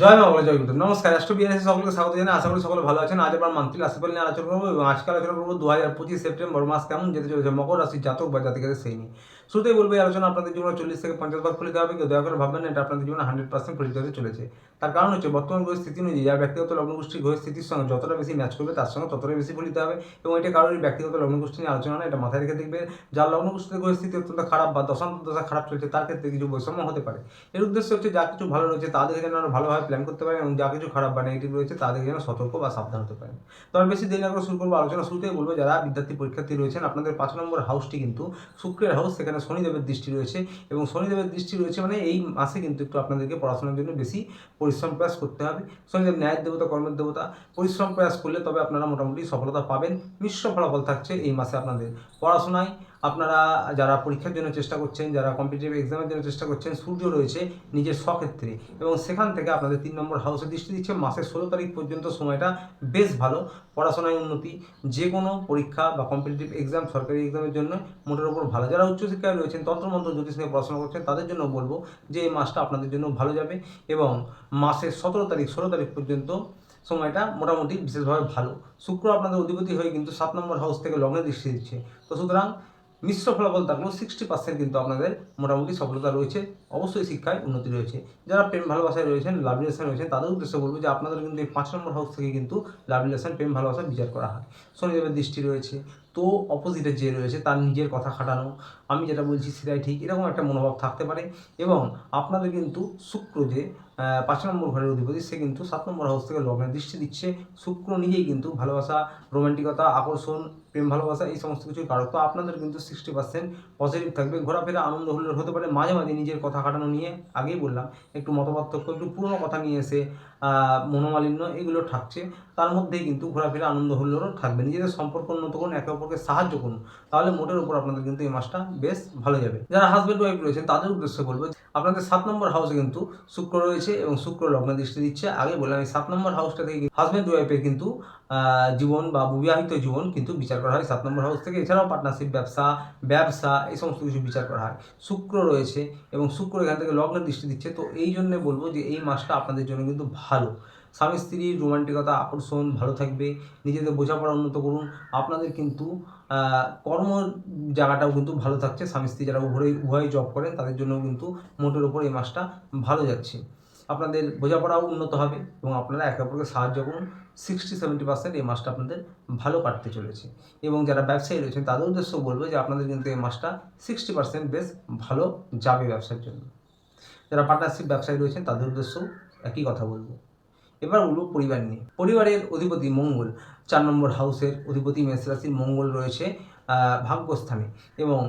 জয় মা বলে, জয় নমস্কার, রাষ্ট্র বিএনএস সকলকে স্বাগত জানাই। আশা করি সকলে ভালো আছেন। আজ আমরা মান্থলি রাশিফল নিয়ে আলোচনা করব এবং আজকে আলোচনা করব দু হাজার পঁচিশ সেপ্টেম্বর মাস কেমন যেতে চলেছে, মকর রাশির জাতক বা জাতিকাদের সেই নিয়ে। শুরুতেই বলব, এই আলোচনা আপনাদের জীবনে চল্লিশ থেকে পঞ্চাশ ভাগ ফলিত হবে, কেউ দয়া করে ভাববেন না, এটা আপনাদের জীবনে হান্ড্রেড পার্সেন্ট ফলিত হতে চলেছে। তার কারণ হচ্ছে, বর্তমান গ্রহের স্থিতি অনুযায়ী, যার ব্যক্তিগত লগ্নগোষ্ঠীর গ্রহের স্থিতির সঙ্গে যতটা বেশি ম্যাচ করবে, তার সঙ্গে ততটাই বেশি ফলিত হবে এবং এটা কারোর ব্যক্তিগত লগ্নগোষ্ঠী নিয়ে আলোচনা না এটা মাথায় রেখে দেখবে যার লগ্নগোষ্ঠীর গ্রহের স্থিতি অত্যন্ত খারাপ বা দশান্ত দশা খারাপ চলছে, তার ক্ষেত্রে কিছু বৈষম্য হতে পারে। এর উদ্দেশ্য হচ্ছে, যা কিছু ভালো রয়েছে, তা দেখে যেন ভালোভাবে প্ল্যান করতে পারেন এবং যা কিছু খারাপ বা নেগেটিভ রয়েছে, তা দেখে যেন সতর্ক বা সাবধান হতে পারেন। তো আর বেশি দেরি না করে শুরু করব, আলোচনা শুরুতেই বলব, যারা বিদ্যার্থী পরীক্ষার্থী রয়েছেন, আপনাদের পাঁচ নম্বর হাউসটি কিন্তু শুক্রের হাউস সেখানে শনিদেবের দৃষ্টি রয়েছে এবং শনিদেবের দৃষ্টি রয়েছে মানে এই মাসে কিন্তু একটু আপনাদেরকে পড়াশোনার জন্য বেশি পরিশ্রম প্রয়াস করতে হবে। শনিদেব ন্যায়ের দেবতা, কর্মের দেবতা, পরিশ্রম প্রয়াস করলে তবে আপনারা মোটামুটি সফলতা পাবেন। মিশ্র ফলাফল থাকছে এই মাসে আপনাদের পড়াশোনায়। আপনারা যারা পরীক্ষার জন্য চেষ্টা করছেন, যারা কম্পিটিটিভ এক্সামের জন্য চেষ্টা করছেন, সূর্য রয়েছে নিজের স্বক্ষেত্রে। এবং সেখান থেকে আপনাদের তিন নম্বর হাউসে দৃষ্টি দিচ্ছে। মাসের ষোলো তারিখ পর্যন্ত সময়টা বেশ ভালো। পড়াশোনায় উন্নতি। যে কোনো পরীক্ষা বা কম্পিটিটিভ এক্সাম সরকারি এক্সামের জন্য মোটের উপর ভালো। যারা উচ্চশিক্ষায় রয়েছেন, তন্ত্রমন্ত্র, জ্যোতিষ নিয়ে পড়াশোনা করছেন, তাদের জন্য বলব যে এই মাসটা আপনাদের জন্য ভালো যাবে। এবং মাসের সতেরো তারিখ, ষোলো তারিখ পর্যন্ত সময়টা মোটামুটি বিশেষভাবে ভালো। শুক্র আপনাদের অধিপতি হয়ে কিন্তু সাত নম্বর হাউস থেকে লগ্নে দৃষ্টি দিচ্ছে। তো সুতরাং মিশ্র ফলাফল থাকলেও সিক্সটি পার্সেন্ট কিন্তু আপনাদের মোটামুটি সফলতা রয়েছে। অবশ্যই শিক্ষায় উন্নতি রয়েছে। যারা প্রেম ভালোবাসায় রয়েছেন লাভ রিলেশন রয়েছেন, তাদের উদ্দেশ্যে বলব যে আপনাদের কিন্তু এই পাঁচ নম্বর হাউস থেকে কিন্তু লাভ রিলেশন প্রেম ভালোবাসা বিচার করা হয়। শনিদেবের দৃষ্টি রয়েছে। তো অপোজিটে যে রয়েছে, তার নিজের কথা খাটানো। আমি যেটা বলছি সেটাই ঠিক। এরকম একটা মনোভাব থাকতে পারে। এবং আপনাদের কিন্তু শুক্র যে পাঁচ নম্বর ঘরের অধিপতি, সে কিন্তু সাত নম্বর হাউস থেকে লগ্নের দৃষ্টি দিচ্ছে। শুক্র নিজেই কিন্তু ভালোবাসা, রোমান্টিকতা, আকর্ষণ প্রেম, ভালোবাসা এই সমস্ত কিছু কারক তো আপনাদের কিন্তু সিক্সটি পার্সেন্ট পজিটিভ থাকবে। ঘোরাফেরা আনন্দ হুল্লোড় হতে পারে। মাঝে মাঝে নিজের কথা কাটানো নিয়ে আগেই বললাম, একটু মতপার্থক্য একটু পুরনো কথা নিয়ে এসে মনোমালিন্য এগুলো থাকছে তার মধ্যেই কিন্তু ঘোরাফেরা আনন্দ হুল্লোড়ও থাকবে। নিজেদের সম্পর্ক উন্নত করুন, একে অপরকে সাহায্য করুন। তাহলে মোটের উপর আপনাদের কিন্তু এই মাসটা বেশ ভালো যাবে। যারা হাজব্যান্ড ওয়াইফ রয়েছেন, তাদের উদ্দেশ্যে বলব আপনাদের সাত নম্বর হাউসে কিন্তু শুক্র রয়েছে এবং শুক্র লগ্ন দৃষ্টি দিচ্ছে। আগে বললাম, এই সাত নম্বর হাউসটা থেকে হাজব্যান্ড ওয়াইফের কিন্তু জীবন বা বিবাহিত জীবন কিন্তু বিচার করা হয়, সাত নম্বর হাউস থেকে। এছাড়াও পার্টনারশিপ ব্যবসা ব্যবসা, এই সমস্ত কিছু বিচার করা হয়। শুক্র রয়েছে এবং শুক্র এখান থেকে লগ্নের দৃষ্টি দিচ্ছে। তো এই জন্যে বলব যে এই মাসটা আপনাদের জন্য কিন্তু ভালো। স্বামী স্ত্রীর রোমান্টিকতা, আকর্ষণ, ভালো থাকবে। নিজেদের বোঝাপড়া উন্নত করুন। আপনাদের কিন্তু কর্ম জায়গাটাও কিন্তু ভালো থাকছে। স্বামী, স্ত্রী যারা উভয়ই উভয়ই জব করেন, তাদের জন্য কিন্তু মোটের উপর এই মাসটা ভালো যাচ্ছে। আপনাদের বোঝাপড়াও উন্নত হবে এবং আপনারা একে অপরকে সাহায্য করুন। সিক্সটি সেভেন্টি পার্সেন্ট এই মাসটা আপনাদের ভালো কাটতে চলেছে। এবং যারা ব্যবসায়ী রয়েছেন, তাদের উদ্দেশ্য বলব যে আপনাদের কিন্তু এই মাসটা সিক্সটি পার্সেন্ট বেশ ভালো যাবে ব্যবসার জন্য। যারা পার্টনারশিপ ব্যবসায়ী রয়েছেন, তাদের উদ্দেশ্যও একই কথা বলব। এবার বলব পরিবার নিয়ে। পরিবারের অধিপতি মঙ্গল, চার নম্বর হাউসের অধিপতি মেষ রাশির মঙ্গল রয়েছে ভাগ্যস্থানে। এবং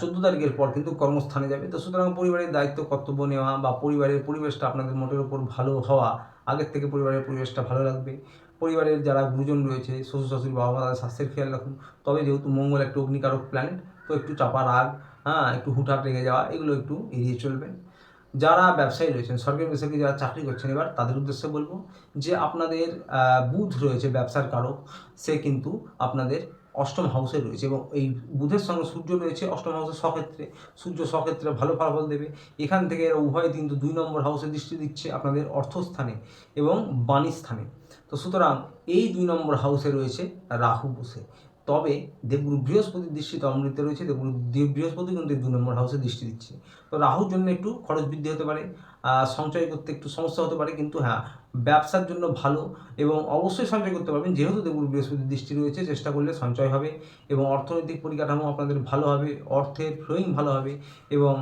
চোদ্দ তারিখের পর কিন্তু কর্মস্থানে যাবে। তো সুতরাং পরিবারের দায়িত্ব, কর্তব্য নেওয়া বা পরিবারের পরিবেশটা আপনাদের মোটের উপর ভালো হওয়া, আগের থেকে পরিবারের পরিবেশটা ভালো লাগবে। পরিবারের যারা গুরুজন রয়েছে শ্বশুর শাশুড়ি বাবা মা তাদের স্বাস্থ্যের খেয়াল রাখুন। তবে যেহেতু মঙ্গল একটু অগ্নিকারক প্ল্যানেট তো একটু চাপা রাগ হ্যাঁ একটু হুটহাট রেগে যাওয়া, এগুলো একটু এড়িয়ে চলবেন যারা ব্যবসায়ী রয়েছেন, সরকারি বেসরকারি যারা চাকরি করছেন, এবার তাদের উদ্দেশ্যে বলব যে আপনাদের বুধ রয়েছে ব্যবসার কারক, সে কিন্তু আপনাদের অষ্টম হাউসে রয়েছে এবং এই বুধের সঙ্গে সূর্য রয়েছে, অষ্টম হাউসের স্বক্ষেত্রে সূর্য স্বক্ষেত্রে ভালো ফলাফল দেবে। এখান থেকে এরা উভয় কিন্তু দুই নম্বর হাউসে দৃষ্টি দিচ্ছে আপনাদের অর্থস্থানে এবং বাণী স্থানে তো সুতরাং এই দুই নম্বর হাউসে রয়েছে রাহু বসে। তবে দেবগুরু বৃহস্পতির দৃষ্টিতে অমৃত রয়েছে, দেবগুরু দেব- বৃহস্পতি কিন্তু দুই নম্বর হাউসে দৃষ্টি দিচ্ছে। তো রাহুর জন্য একটু খরচ বৃদ্ধি হতে পারে। সঞ্চয় করতে একটু সমস্যা হতে পারে, কিন্তু হ্যাঁ ব্যবসার জন্য ভালো এবং অবশ্যই সঞ্চয় করতে পারবেন। যেহেতু দেবগুরু বৃহস্পতির দৃষ্টি রয়েছে, চেষ্টা করলে সঞ্চয় হবে এবং অর্থনৈতিক পরিকাঠামো আপনাদের ভালো হবে, অর্থের ফ্লোয়িং ভালো হবে এবং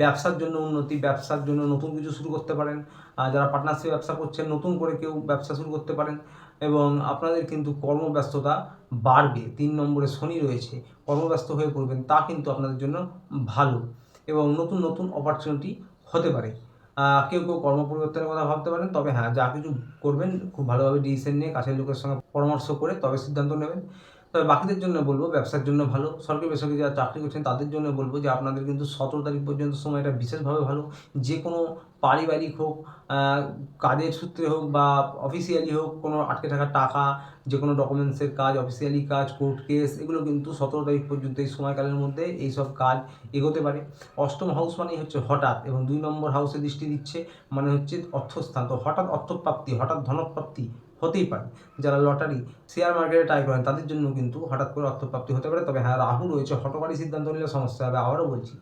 ব্যবসার জন্য উন্নতি, ব্যবসার জন্য নতুন কিছু শুরু করতে পারেন। যারা পার্টনারশিপ ব্যবসা করছেন, নতুন করে কেউ ব্যবসা শুরু করতে পারেন এবং আপনাদের কিন্তু কর্মব্যস্ততা বাড়বে। তিন নম্বরে শনি রয়েছে, কর্মব্যস্ত হয়ে পড়বেন, তা কিন্তু আপনাদের জন্য ভালো এবং নতুন নতুন অপরচুনিটি হতে পারে। কেউ কেউ কর্ম পরিবর্তনের কথা ভাবতে পারেন, তবে হ্যাঁ যা কিছু করবেন, খুব ভালোভাবে ডিসিশন নিয়ে কাছের লোকের সঙ্গে পরামর্শ করে তবে সিদ্ধান্ত নেবেন। তবে বাকিদের জন্য বলব, ব্যবসার জন্য ভালো। সরকারি বেসরকারি যারা চাকরি করছেন, তাদের জন্য বলব যে আপনাদের কিন্তু সতেরো তারিখ পর্যন্ত সময়টা বিশেষভাবে ভালো। যে কোনো পারিবারিক হোক কাজের সূত্রে হোক বা অফিসিয়ালি হোক, কোনো আটকে থাকা টাকা, যে কোনো ডকুমেন্টসের কাজ অফিসিয়ালি কাজ কোর্ট কেস এগুলো কিন্তু সতেরো তারিখ পর্যন্ত এই সময়কালের মধ্যে এইসব কাজ এগোতে পারে। অষ্টম হাউস মানেই হচ্ছে হঠাৎ এবং দুই নম্বর হাউসে দৃষ্টি দিচ্ছে মানে হচ্ছে অর্থস্থান। তো হঠাৎ অর্থপ্রাপ্তি, হঠাৎ ধনপ্রাপ্তি হতেই পারে। যারা লটারি শেয়ার মার্কেটে ট্রাই করেন, তাদের জন্য কিন্তু হঠাৎ করে অর্থপ্রাপ্তি হতে পারে। তবে হ্যাঁ রাহু রয়েছে, হটকারী সিদ্ধান্ত নিলে সমস্যা হবে। আবারও বলছি,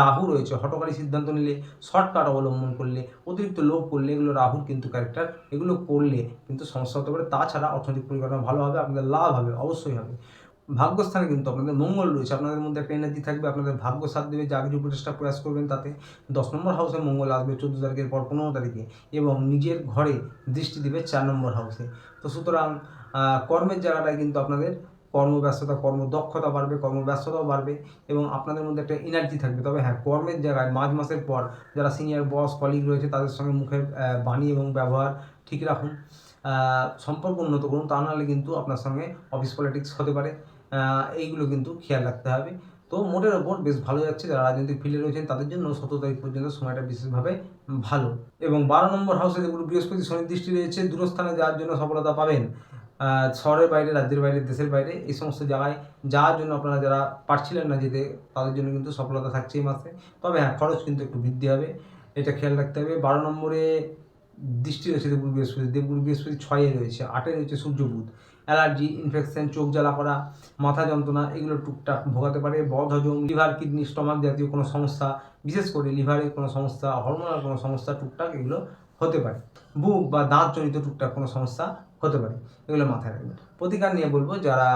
রাহু রয়েছে, হটকারী সিদ্ধান্ত নিলে শর্টকাট অবলম্বন করলে, অতিরিক্ত লোভ করলে এগুলো রাহুর কিন্তু ক্যারেক্টার এগুলো করলে কিন্তু সমস্যা হতে পারে। তাছাড়া অর্থনৈতিক পরিকাঠামো ভালো হবে, আপনাদের লাভ হবে, অবশ্যই হবে। ভাগ্যস্থানে কিন্তু আপনাদের মঙ্গল রয়েছে। আপনাদের মধ্যে একটা এনার্জি থাকবে, আপনাদের ভাগ্য সাথ দেবে, যা কিছু প্রচেষ্টা প্রয়াস করবেন তাতে দশ নম্বর হাউসে মঙ্গল আসবে চোদ্দ তারিখের পর পনেরো তারিখে এবং নিজের ঘরে দৃষ্টি দেবে চার নম্বর হাউসে তো সুতরাং কর্মের জায়গাটায় কিন্তু আপনাদের কর্মব্যস্ততা, কর্মদক্ষতা বাড়বে, কর্মব্যস্ততাও বাড়বে এবং আপনাদের মধ্যে একটা এনার্জি থাকবে। তবে হ্যাঁ কর্মের জায়গায় মাঝ মাসের পর যারা সিনিয়র বস কলিগ রয়েছে, তাদের সঙ্গে মুখের বাণী এবং ব্যবহার ঠিক রাখুন। সম্পর্ক উন্নত করুন। তা নাহলে কিন্তু আপনার সঙ্গে অফিস পলিটিক্স হতে পারে। এইগুলো কিন্তু খেয়াল রাখতে হবে। তো মোটের ওপর বেশ ভালো যাচ্ছে। যারা রাজনৈতিক ফিল্ডে রয়েছেন, তাদের জন্য সতেরো তারিখ পর্যন্ত সময়টা বিশেষভাবে ভালো। এবং বারো নম্বর হাউসে দেখুন, বৃহস্পতি শনি দৃষ্টি রয়েছে। দূরস্থানে যাওয়ার জন্য সফলতা পাবেন শহরের বাইরে, রাজ্যের বাইরে, দেশের বাইরে, এই সমস্ত জায়গায় যাওয়ার জন্য আপনারা যারা পারছিলেন না যেতে, তাদের জন্য কিন্তু সফলতা থাকছে এই মাসে। তবে হ্যাঁ খরচ কিন্তু একটু বৃদ্ধি হবে, এটা খেয়াল রাখতে হবে। বারো নম্বরে দৃষ্টি রয়েছে দেবগুরু বৃহস্পতি দেবগুরু বৃহস্পতি ছয়ে রয়েছে, আটে রয়েছে সূর্য বুধ। অ্যালার্জি ইনফেকশন চোখ জ্বালা করা, মাথা যন্ত্রণা, এগুলো টুকটাক ভোগাতে পারে। বদ হজম লিভার কিডনি স্টমাক জাতীয় কোনো সমস্যা, বিশেষ করে লিভারের কোনো সমস্যা হরমোনাল কোনো সমস্যা টুকটাক এগুলো হতে পারে। বুক বা দাঁত দাঁতজনিত টুকটাক কোনো সমস্যা হতে পারে, এগুলো মাথায় রাখবেন। প্রতিকার নিয়ে বলব, যারা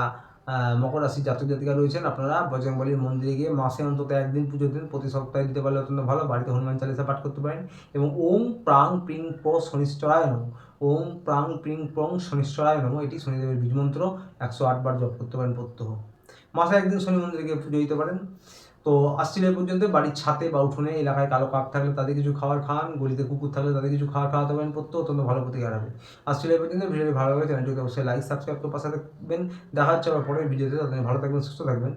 মকর রাশি জাতক জাতিকা রয়েছেন। আপনারা বজরংবলীর মন্দিরে গিয়ে মাসে অন্তত একদিন পুজো দিন প্রতি সপ্তাহে দিতে পারলে অত্যন্ত ভালো। বাড়িতে হনুমান চালিসা পাঠ করতে পারেন এবং ওম প্রাং প্রিং প শনিশ্চরায় নম। ওম প্রাং প্রিং প্রং শনিশ্চরায় নম। এটি শনিদেবের বীজমন্ত্র একশো আটবার জপ করতে পারেন প্রত্যহ। মাসে একদিন শনি মন্দিরে গিয়ে পুজো দিতে পারেন। তো এই পর্যন্ত, বাড়ির ছাতে বা উঠোনে, এলাকায় কালো কাক থাকলে তাদের কিছু খাবার খান, গলিতে কুকুর থাকলে তাদের কিছু খাবার খাওয়াতে পারেন প্রত্যেক অত্যন্ত ভালো প্রতিকার হবে। এই পর্যন্ত, ভিডিওটি ভালো লাগে চ্যানেলটিকে অবশ্যই লাইক সাবস্ক্রাইব করে পাশে থাকবেন। দেখা হচ্ছে আবার পরের ভিডিওতে তাদের ভালো থাকবেন, সুস্থ থাকবেন।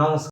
নমস্কার।